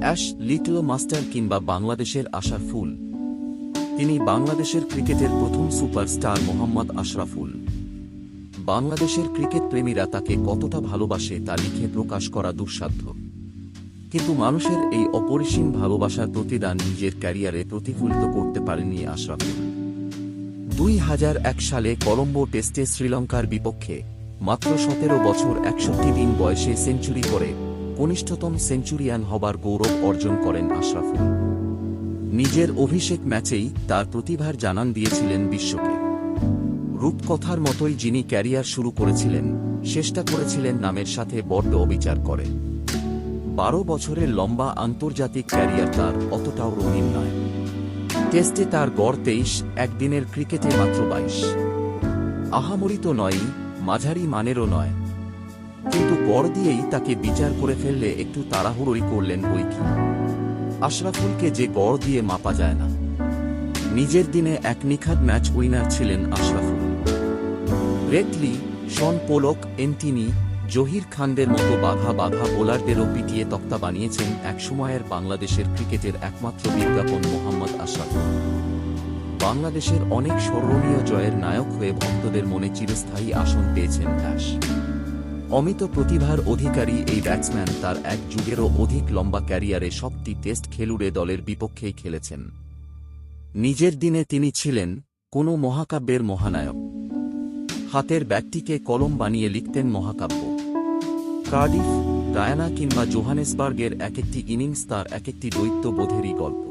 Ash, little master কিংবা বাংলাদেশের আশার ফুল। তিনি বাংলাদেশের ক্রিকেটের প্রথম সুপারস্টার মোহাম্মদ আশরাফুল। বাংলাদেশের ক্রিকেট প্রেমীরা তাকে কতটা ভালোবাসে তা লিখে প্রকাশ করা দুঃসাধ্য। কিন্তু মানুষের এই অপরিসীম ভালোবাসার প্রতিদান নিজের ক্যারিয়ারে প্রতিফলিত করতে পারেনি আশরাফুল। দুই হাজার এক সালে কলম্বো টেস্টে শ্রীলঙ্কার বিপক্ষে মাত্র সতেরো বছর একষট্টি দিন বয়সে সেঞ্চুরি করে কনিষ্ঠতম সেঞ্চুরিয়ান হবার গৌরব অর্জন করেন আশরাফুল। নিজের অভিষেক ম্যাচেই তার প্রতিভার জানান দিয়েছিলেন বিশ্বকে। রূপকথার মতোই যিনি ক্যারিয়ার শুরু করেছিলেন, চেষ্টা করেছিলেন নামের সাথে বড্ড অবিচার করে। বারো বছরের লম্বা আন্তর্জাতিক ক্যারিয়ার তার অতটাও রঙিন নয়। টেস্টে তার গড় তেইশ, একদিনের ক্রিকেটে মাত্র বাইশ। আহামরি তো নয়ই, মাঝারি মানেরও নয়। কিন্তু গড় দিয়েই তাকে বিচার করে ফেললে একটু তাড়াহুড়োই করলেন বই কি আশরাফুলকে যে গড় দিয়ে মাপা যায় না। নিজের দিনে এক নিখাত ম্যাচ উইনার ছিলেন Ashraful. রেটলি Shaun Pollock, Ntini, Zaheer খানদের মতো বাঘা বাঘা বোলারদেরও পিটিয়ে তক্তা বানিয়েছেন একসময়ের বাংলাদেশের ক্রিকেটের একমাত্র বিজ্ঞাপন মোহাম্মদ আশরাফুল। বাংলাদেশের অনেক স্মরণীয় জয়ের নায়ক হয়ে ভক্তদের মনে চিরস্থায়ী আসন পেয়েছেন অ্যাশ। অমিত প্রতিভার অধিকারী এই ব্যাটসম্যান তার এক যুগেরও অধিক লম্বা ক্যারিয়ারে সবটি টেস্ট খেলুড়ে দলের বিপক্ষেই খেলেছেন। নিজের দিনে তিনি ছিলেন কোনো মহাকাব্যের মহানায়ক। হাতের ব্যাগটিকে কলম বানিয়ে লিখতেন মহাকাব্য। কার্ডিফ, ডায়ানা কিংবা জোহানেসবার্গের এক একটি ইনিংস তার এক একটি দৈত্যবোধেরই গল্প।